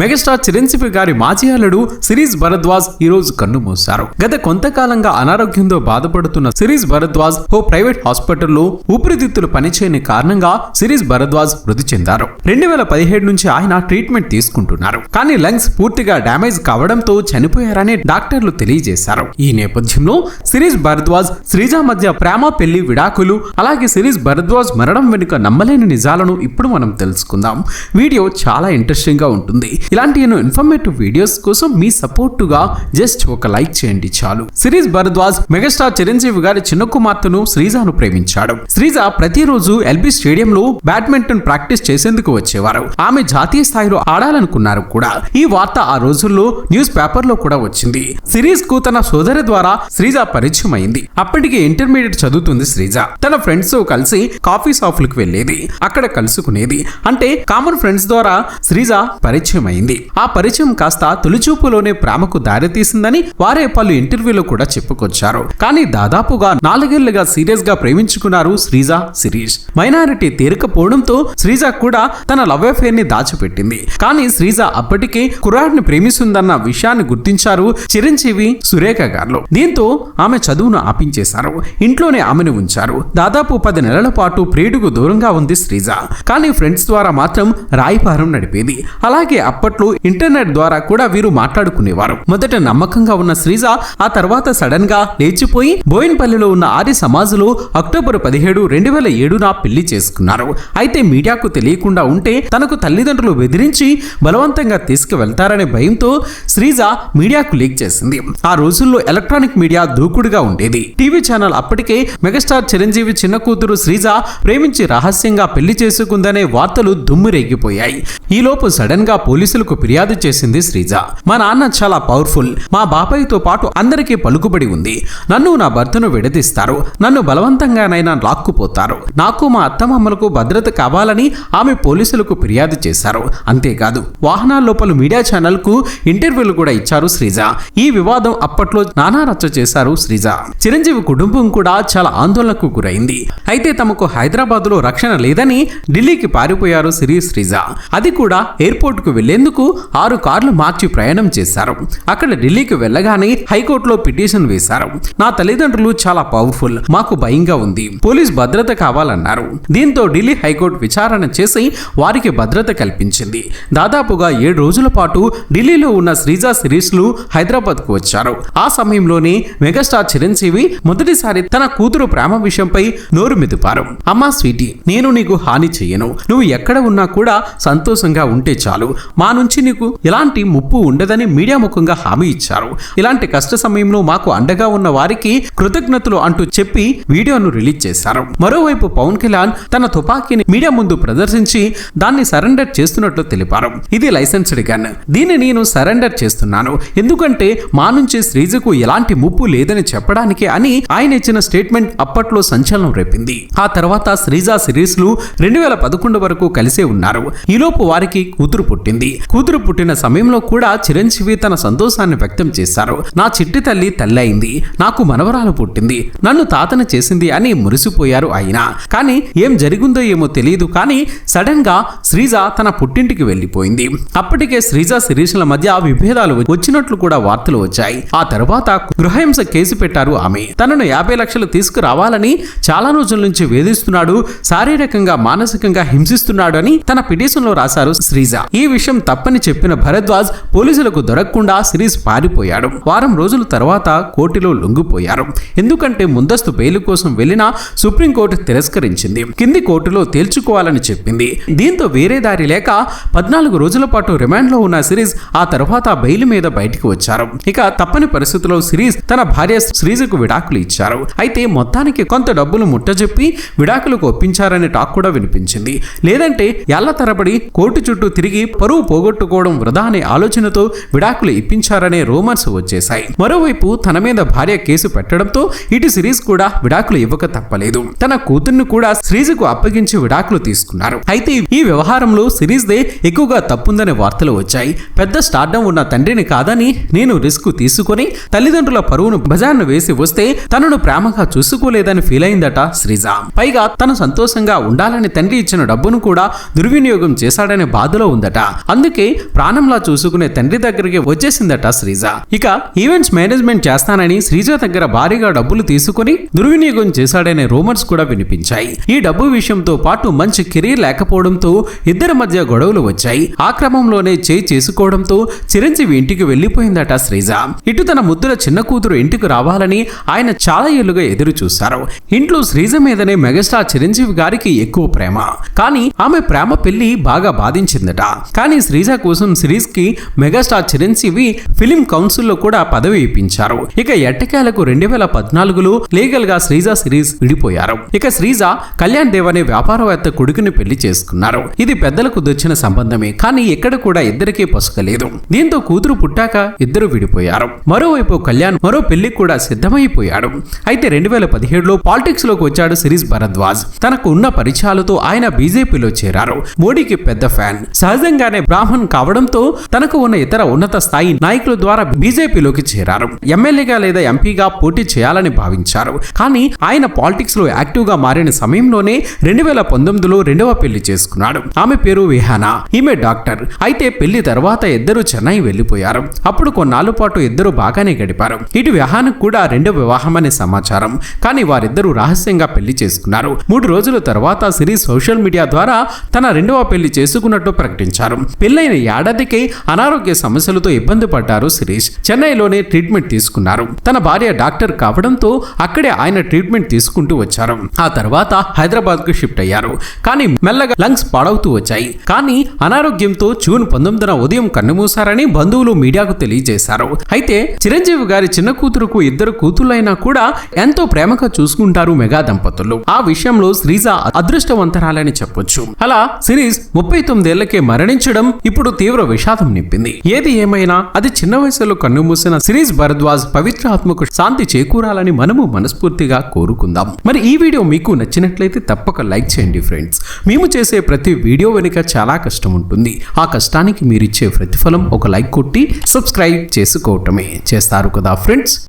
Megastar Chiranjeevi గారి మాజీ అల్లుడు సిరీస్ భరద్వాజ్ ఈ రోజు కన్ను మూశారు. గత కొంతకాలంగా అనారోగ్యంతో బాధపడుతున్న సిరీస్ భరద్వాజ్ ఓ ప్రైవేట్ హాస్పిటల్లో ఊపిరితిత్తులు పనిచేయని కారణంగా సిరీస్ భరద్వాజ్ మృతి చెందారు. రెండు వేల పదిహేడు నుంచి ఆయన ట్రీట్మెంట్ తీసుకుంటున్నారు. కానీ లంగ్స్ పూర్తిగా డ్యామేజ్ కావడంతో చనిపోయారని డాక్టర్లు తెలియజేశారు. ఈ నేపథ్యంలో సిరీస్ భరద్వాజ్ శ్రీజ మధ్య ప్రేమ పెళ్ళి విడాకులు అలాగే సిరీస్ భరద్వాజ్ మరణం వెనుక నమ్మలేని నిజాలను ఇప్పుడు మనం తెలుసుకుందాం. వీడియో చాలా ఇంట్రెస్టింగ్గా ఉంటుంది. ఇలాంటి ఎన్నో ఇన్ఫర్మేటివ్ వీడియోస్ కోసం మీ సపోర్ట్గా జస్ట్ ఒక లైక్ చేయండి చాలు. సిరీస్ భరద్వాజ్ మెగాస్టార్ చిరంజీవి గారి చిన్న కుమార్తెను శ్రీజాను ప్రేమించాడు. శ్రీజ ప్రతిరోజు ఎల్బీ స్టేడియంలో బ్యాడ్మింటన్ ప్రాక్టీస్ చేసేందుకు వచ్చేవారు. ఆమె జాతీయ స్థాయిలో ఆడాలనుకున్నారు కూడా. ఈ వార్త ఆ రోజుల్లో న్యూస్ పేపర్లో కూడా వచ్చింది. సిరీస్కు తన సోదరి ద్వారా శ్రీజ పరిచయం అయింది అప్పటికి ఇంటర్మీడియట్ చదువుతుంది శ్రీజ. తన ఫ్రెండ్స్తో కలిసి కాఫీ షాప్లకు వెళ్ళేది. అక్కడ కలుసుకునేది. అంటే కామన్ ఫ్రెండ్స్ ద్వారా శ్రీజ పరిచయం ప్రారంభమైంది ఆ పరిచయం కాస్త తొలిచూపులోనే ప్రేమకు దారితీసిందని వారే పలు ఇంటర్వ్యూలో కూడా చెప్పుకొచ్చారు. కానీ దాదాపుగా నాలుగేళ్ళుగా సీరియస్గా ప్రేమించుకున్నారు శ్రీజ శిరీష్. మైనారిటీ తీరకపోవడంతో శ్రీజ కూడా తన లవ్ అఫేర్ని దాచిపెట్టింది. కానీ శ్రీజ అప్పటికే కుర్రాడిని ప్రేమిస్తుందన్న విషయాన్ని గుర్తించారు చిరంజీవి సురేఖ గారు. దీంతో ఆమె చదువును ఆపించేశారు. ఇంట్లోనే ఆమెను ఉంచారు. దాదాపు పది నెలల పాటు ప్రియుడుకు దూరంగా ఉంది శ్రీజ. కానీ ఫ్రెండ్స్ ద్వారా మాత్రం రాయిపారం నడిపేది. అలాగే అప్పట్లో ఇంటర్నెట్ ద్వారా కూడా వీరు మాట్లాడుకునేవారు. మొదట నమ్మకంగా ఉన్న శ్రీజ ఆ తర్వాత సడన్గా లేచిపోయి బోయిన్పల్లిలో ఉన్న ఆర్య సమాజంలో అక్టోబర్ పదిహేడు రెండు వేల ఏడున పెళ్ళి చేసుకున్నారు. అయితే మీడియాకు తెలియకుండా ఉంటే తనకు తల్లిదండ్రులు బెదిరించి బలవంతంగా తీసుకువెళ్తారనే భయంతో శ్రీజ మీడియాకు లీక్ చేసింది. ఆ రోజుల్లో ఎలక్ట్రానిక్ మీడియా దూకుడుగా ఉండేది. టీవీ ఛానల్ అప్పటికే మెగాస్టార్ చిరంజీవి చిన్న కూతురు శ్రీజ ప్రేమించి రహస్యంగా పెళ్ళి చేసుకుందనే వార్తలు దుమ్మురేగిపోయాయి ఈలోపు సడన్గా పోలీసు పోలీసులకు ఫిర్యాదు చేసింది శ్రీజ. మా నాన్న చాలా పవర్ఫుల్. మా బాబాయ్తో పాటు అందరికీ పలుకుబడి ఉంది. నన్ను నా భర్తను విడదీస్తారు. నన్ను బలవంతంగానైనా లాక్కుపోతారు. నాకు మా అత్తమామలకు భద్రత కావాలని ఆమె పోలీసులకు ఫిర్యాదు చేశారు. అంతేకాదు వాహనాల లోపల మీడియా ఛానల్కు ఇంటర్వ్యూలు కూడా ఇచ్చారు శ్రీజ. ఈ వివాదం అప్పట్లో నానా రచ్చ చేశారు శ్రీజ. చిరంజీవి కుటుంబం కూడా చాలా ఆందోళనకు గురైంది. అయితే తమకు హైదరాబాద్లో రక్షణ లేదని ఢిల్లీకి పారిపోయారు సిరి శ్రీజ. అది కూడా ఎయిర్పోర్ట్కు వెళ్ళేందుకు ఆరు కార్లు మార్చి ప్రయాణం చేశారు? అక్కడ ఢిల్లీకి వెళ్ళగానే హైకోర్టులో పిటిషన్ వేశారు. నా తల్లిదండ్రులు చాలా పవర్ఫుల్ మాకు భయంగా ఉంది. పోలీస్ భద్రత కావాలన్నారు. దీంతో ఢిల్లీ హైకోర్టు విచారణ చేసి వారికి భద్రత కల్పించింది. దాదాపుగా ఏడు రోజుల పాటు ఢిల్లీలో ఉన్న శ్రీజా సిరీస్లు హైదరాబాద్కు వచ్చారు. ఆ సమయంలోనే మెగాస్టార్ చిరంజీవి మొదటిసారి తన కూతురు ప్రేమ విషయంపై నోరు మెదుపారు. అమ్మా స్వీటీ నేను నీకు హాని చెయ్యను. నువ్వు ఎక్కడ ఉన్నా కూడా సంతోషంగా ఉంటే చాలు. మా నుంచి నీకు ఎలాంటి ముప్పు ఉండదని మీడియా ముఖంగా హామీ ఇచ్చారు. ఇలాంటి కష్ట సమయంలో మాకు అండగా ఉన్న వారికి కృతజ్ఞతలు అంటూ చెప్పి వీడియోను రిలీజ్ చేశారు. మరోవైపు పవన్ కళ్యాణ్ తన తుపాకీని మీడియా ముందు ప్రదర్శించి దాన్ని సరెండర్ చేస్తున్నట్లు తెలిపారు. ఇది లైసెన్స్డ్ గన్. దీన్ని నేను సరెండర్ చేస్తున్నాను. ఎందుకంటే మా నుంచి శ్రీజకు ఎలాంటి ముప్పు లేదని చెప్పడానికే అని ఆయన ఇచ్చిన స్టేట్మెంట్ అప్పట్లో సంచలనం రేపింది. ఆ తర్వాత శ్రీజా సిరీస్లు రెండు వేల పదకొండు వరకు కలిసే ఉన్నారు. ఈలోపు వారికి కూతురు పుట్టింది. కూతురు పుట్టిన సమయంలో కూడా చిరంజీవి తన సంతోషాన్ని వ్యక్తం చేశారు. నా చిట్టి తల్లి తల్లి అయింది. నాకు మనవరాలు పుట్టింది. నన్ను తాతన చేసింది అని మురిసిపోయారు ఆయన. కానీ ఏం జరిగిందో ఏమో తెలియదు. కానీ సడన్గా శ్రీజ తన పుట్టింటికి వెళ్ళిపోయింది అప్పటికే శ్రీజ శిరీషుల మధ్య విభేదాలు వచ్చినట్లు కూడా వార్తలు వచ్చాయి. ఆ తర్వాత గృహహింస కేసు పెట్టారు ఆమె. తనను యాభై లక్షలు తీసుకురావాలని చాలా రోజుల నుంచి వేధిస్తున్నాడు శారీరకంగా మానసికంగా హింసిస్తున్నాడు అని తన పిటిషన్లో రాశారు శ్రీజ. ఈ విషయం తప్పని చెప్పిన భరద్వాజ్ పోలీసులకు దొరకకుండా సిరీస్ పారిపోయాడు. వారం రోజుల తర్వాత కోర్టులో లొంగిపోయారు. ఎందుకంటే ముందస్తు బెయిల్ కోసం వెళ్ళినా సుప్రీంకోర్టు తిరస్కరించింది. కింది కోర్టులో తేల్చుకోవాలని చెప్పింది. దీంతో వేరే దారి లేక పద్నాలుగు రోజుల పాటు రిమాండ్లో ఉన్న సిరీస్ ఆ తర్వాత బెయిల్ మీద బయటికి వచ్చారు. ఇక తప్పని పరిస్థితుల్లో సిరీస్ తన భార్య శ్రీజకు విడాకులు ఇచ్చారు. అయితే మొత్తానికి కొంత డబ్బులు ముట్టజెప్పి విడాకులకు ఒప్పించారనే టాక్ కూడా వినిపించింది. లేదంటే ఏళ్ళ తరబడి కోర్టు చుట్టూ తిరిగి పరువు పోగొట్టుకోవడం వృధా అనే ఆలోచనతో విడాకులు ఇప్పించారనే రూమర్స్ వచ్చేశాయి. మరోవైపు తన మీద భార్య కేసు పెట్టడంతో ఇటు సిరీస్ కూడా విడాకులు ఇవ్వక తప్పలేదు. తన కూతుర్ని కూడా శ్రీజకు అప్పగించి విడాకులు తీసుకున్నారు. అయితే ఈ వ్యవహారంలో సిరీస్దే ఎక్కువగా తప్పుందనే వార్తలు వచ్చాయి. పెద్ద స్టార్డం ఉన్న తండ్రిని కాదని నేను రిస్క్ తీసుకొని తల్లిదండ్రుల పరువును బజార్ను వేసి వస్తే తనను ప్రేమగా చూసుకోలేదని ఫీల్ అయిందట శ్రీజ పైగా తను సంతోషంగా ఉండాలని తండ్రి ఇచ్చిన డబ్బును కూడా దుర్వినియోగం చేశాడనే బాధలో ఉందట. అందుకే ప్రాణంలా చూసుకునే తండ్రి దగ్గరికి వచ్చేసిందట శ్రీజ. ఇక ఈవెంట్స్ మేనేజ్మెంట్ చేస్తానని శ్రీజ దగ్గర భారీగా డబ్బులు తీసుకుని దుర్వినియోగం చేశాడనే రూమర్స్ కూడా వినిపించాయి. ఈ డబ్బు విషయంతో పాటు మంచి కెరీర్ లేకపోవడంతో ఇద్దరి మధ్య గొడవలు వచ్చాయి. ఆ క్రమంలోనే చేయి చేసుకోవడంతో చిరంజీవి ఇంటికి వెళ్ళిపోయిందట శ్రీజ. ఇటు తన ముద్దుల చిన్న కూతురు ఇంటికి రావాలని ఆయన చాలా ఏళ్ళుగా ఎదురు చూశారు. ఇంట్లో శ్రీజ మీదనే మెగాస్టార్ చిరంజీవి గారికి ఎక్కువ ప్రేమ. కానీ ఆమె ప్రేమ పెళ్ళి బాగా బాధించిందట. కానీ శ్రీజ కోసం సిరీస్కి మెగాస్టార్ చిరంజీవి ఫిలిం కౌన్సిల్లో కూడా పదవి ఇప్పించారు. ఇక ఎట్టకేలకు రెండు వేల పద్నాలుగులో లీగల్గా శ్రీజ సిరీస్ విడిపోయారు. ఇక శ్రీజ కళ్యాణ్ దేవ్ అనే వ్యాపారవేత్త కొడుకుని పెళ్ళి చేసుకున్నారు. ఇది పెద్దలకు దొచ్చిన సంబంధమే కానీ ఎక్కడ కూడా ఇద్దరికీ పసుకలేదు దీంతో కూతురు పుట్టాక ఇద్దరు విడిపోయారు. మరోవైపు కళ్యాణ్ మరో పెళ్ళికి కూడా సిద్ధమైపోయాడు. అయితే రెండు వేల పదిహేడులో పాలిటిక్స్లోకి వచ్చాడు సిరీస్ భరద్వాజ్. తనకు ఉన్న పరిచయాలతో ఆయన బీజేపీలో చేరారు. మోడీకి పెద్ద ఫ్యాన్. సహజంగానే బ్రాహ్మణ్ కావడంతో తనకు ఉన్న ఇతర ఉన్నత స్థాయి నాయకుల ద్వారా బీజేపీలోకి చేరారు. ఎమ్మెల్యేగా లేదా ఎంపీగా పోటీ చేయాలని భావించారు. కానీ ఆయన పాలిటిక్స్లో యాక్టివ్గా మారిన సమయంలోనే రెండు వేల పంతొమ్మిదిలో రెండవ పెళ్ళి చేసుకున్నాడు. ఆమె పేరు విహానా. ఈమె డాక్టర్. అయితే పెళ్ళి తర్వాత ఇద్దరు చెన్నై వెళ్ళిపోయారు అప్పుడు కొన్నాళ్ళు పాటు ఇద్దరు బాగానే గడిపారు. ఇటు విహానకు కూడా రెండో వివాహం అనే సమాచారం. కానీ వారిద్దరూ రహస్యంగా పెళ్ళి చేసుకున్నారు. మూడు రోజుల తర్వాత సిరీస్ సోషల్ మీడియా ద్వారా తన రెండవ పెళ్ళి చేసుకున్నట్టు ప్రకటించారు. పెళ్ళైన ఏడాదికి అనారోగ్య సమస్యలతో ఇబ్బంది పడ్డారు శిరీష్. చెన్నైలోనే ట్రీట్మెంట్ తీసుకున్నారు. తన భార్య డాక్టర్ కావడంతో అక్కడే ఆయన ట్రీట్మెంట్ తీసుకుంటూ వచ్చారు. ఆ తర్వాత హైదరాబాద్కు షిఫ్ట్ అయ్యారు. కానీ మెల్లగా లంగ్స్ పాడవుతూ వచ్చాయి. కానీ అనారోగ్యంతో జూన్ పంతొమ్మిదిన ఉదయం కన్నుమూశారని బంధువులు మీడియాకు తెలియజేశారు. అయితే చిరంజీవి గారి చిన్న కూతురుకు ఇద్దరు కూతుళ్ళైనా కూడా ఎంతో ప్రేమగా చూసుకుంటారు మెగా దంపతులు. ఆ విషయంలో శ్రీజ అదృష్టవంతరాలని చెప్పొచ్చు. అలా సిరీస్ ముప్పై తొమ్మిదేళ్ళకే మరణించడం ఇప్పుడు తీవ్ర విషాదం నింపింది. ఏది ఏమైనా అది చిన్న వయసులో కన్నుమూసిన సిరీస్ భరద్వాజ్ పవిత్ర ఆత్మకు శాంతి చేకూరాలని మనము మనస్ఫూర్తిగా కోరుకుందాం. మరి ఈ వీడియో మీకు నచ్చినట్లయితే తప్పక లైక్ చేయండి ఫ్రెండ్స్. మేము చేసే ప్రతి వీడియో వెనుక చాలా కష్టం ఉంటుంది. ఆ కష్టానికి మీరిచ్చే ప్రతిఫలం ఒక లైక్ కొట్టి సబ్స్క్రైబ్ చేసుకోవటమే చేస్తారు కదా ఫ్రెండ్స్.